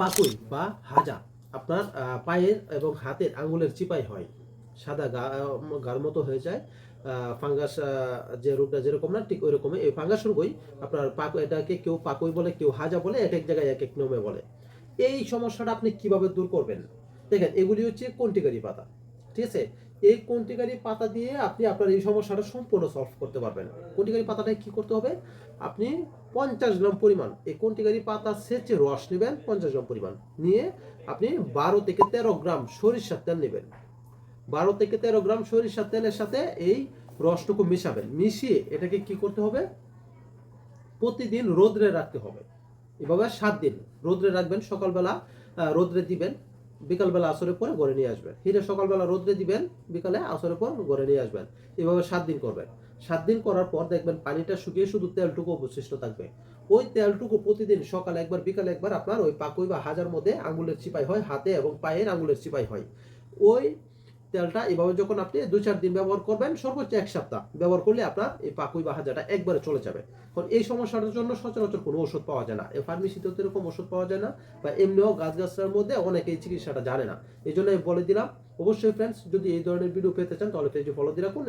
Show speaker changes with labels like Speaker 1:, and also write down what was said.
Speaker 1: পাকুই বা হাজা আপনার পায়ের এবং হাতের আঙুলের চিপাই হয়। সাদা গা গার মতো হয়ে যায়। ফাঙ্গাস যে রোগটা যেরকম না, ঠিক ওই রকমই এই ফাঙ্গাস রোগই আপনার পাকু, এটাকে কেউ পাকুই বলে, কেউ হাজা বলে, এক এক জায়গায় এক এক নিয়মে বলে। এই সমস্যাটা আপনি কীভাবে দূর করবেন? দেখেন, এগুলি হচ্ছে কন্টিকারি পাতা? ঠিক আছে? এই কন্টিকারি পাতা দিয়ে আপনি আপনার এই সমস্যাটা সম্পূর্ণ সলভ করতে পারবেন। কন্টিকারি পাতাটা কি করতে হবে? আপনি পঞ্চাশ গ্রাম পরিমাণ এই কন্টিকারি পাতা সেচে রস নেবেন, পঞ্চাশ গ্রাম পরিমাণ। নিয়ে আপনি বারো থেকে তেরো গ্রাম সরিষার তেল নেবেন। বারো থেকে তেরো গ্রাম সরিষার তেলের সাথে এই রসটুকু মিশাবেন। মিশিয়ে এটাকে কি করতে হবে? প্রতিদিন রোদ্রে রাখতে হবে। এভাবে সাত দিন রোদ্রে রাখবেন, সকালবেলা রোদ্রে দিবেন। বিকালবেলা আসরের পরে গড়ে নিয়ে আসবেন। হিরে সকালবেলা রোদ্রে দিবেন, বিকালে আসরের পর গড়ে নিয়ে আসবেন। এভাবে সাত দিন করবেন। সাত দিন করার পর দেখবেন পানিটা শুকিয়ে শুধু তেলটুকু অবশিষ্ট থাকবে। ওই তেলটুকু প্রতিদিন সকালে একবার, বিকালে একবার আপনার ওই পাকুই বা হাজার মধ্যে আঙুলের চিপাই হয়, হাতে এবং পায়ের আঙুলের চিপাই হয়। ওই তেলটা এভাবে যখন আপনি দু চার দিন ব্যবহার করবেন, সর্বোচ্চ এক সপ্তাহ ব্যবহার করলে আপনার এই পাকুই বা হাজাটা একবারে চলে যাবে। কারণ এই সমস্যাটার জন্য সচরাচর কোনো ওষুধ পাওয়া যায় না। এই ফার্মেসিতেও তো এরকম ওষুধ পাওয়া যায় না বা এমনিও গাছগাছরার মধ্যে অনেকে এই চিকিৎসাটা জানে না। এই জন্য বলে দিলাম, অবশ্যই ফ্রেন্ডস যদি এই ধরনের ভিডিও পেতে চান, তাহলে পেজে ফলো দিয়ে রাখুন।